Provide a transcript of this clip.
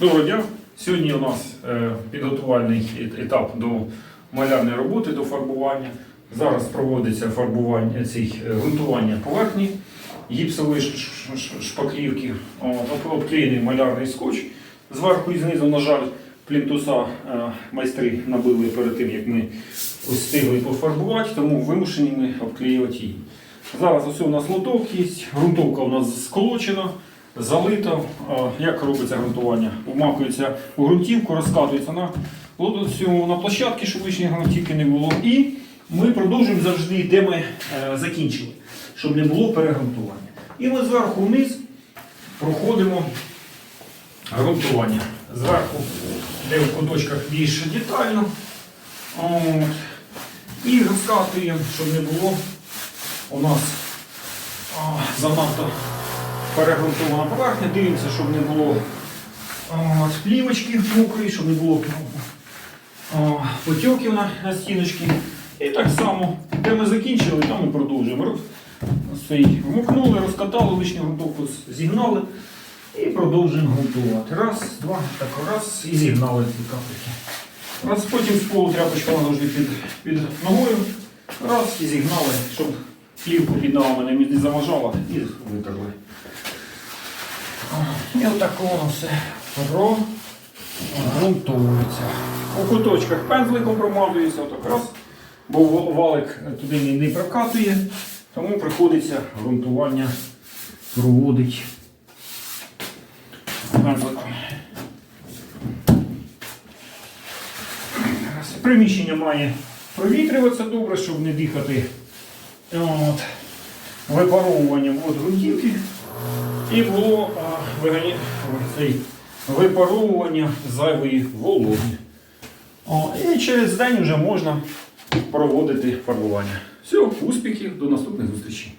Доброго дня. Сьогодні у нас е, підготувальний етап до малярної роботи, до фарбування. Зараз проводиться фарбування цих е, ґрунтування поверхні гіпсової шпаклівки, обклеєний малярний скотч. Зверху і знизу, на жаль, плінтуса е, майстри набили перед тим, як ми встигли пофарбувати, тому вимушені ми обклеювати її. Зараз ось у нас лоток є, ґрунтовка у нас сколочена, залита. А, Як робиться ґрунтування? Умакується у ґрунтівку, розкатується на, на площадки, щоб лишньої ґрунтівки не було. І ми продовжуємо завжди, де ми е, закінчили, щоб не було перегрунтування. І ми зверху вниз проходимо ґрунтування. Зверху, де в куточках більш детально. От. І розкатуємо, щоб не було у нас занадто перегрунтована поверхня. Дивимося, щоб не було плівочки мокрої, щоб не було а, потьоків на, на стіночки. І так само, де ми закінчили, там ми продовжуємо. Вмокнули, розкатали лишню грунтовку, зігнали і продовжуємо грунтувати. Раз, два, так раз і зігнали ці капельки. Раз потім з полу тряпочка завжди під, під ногою. Раз і зігнали, щоб плівку під ногами не заважала і витерли. І отак воно все прогрунтовується. У куточках пензликом промазується, отак раз, бо валик туди не, прокатує, тому приходиться ґрунтування проводить пензликом. Приміщення має провітрюватися добре, щоб не дихати от, випаровуванням від ґрунтівки. І було випаровування зайвої вологи. І через день вже можна проводити фарбування. Все, успіхів, до наступних зустрічей.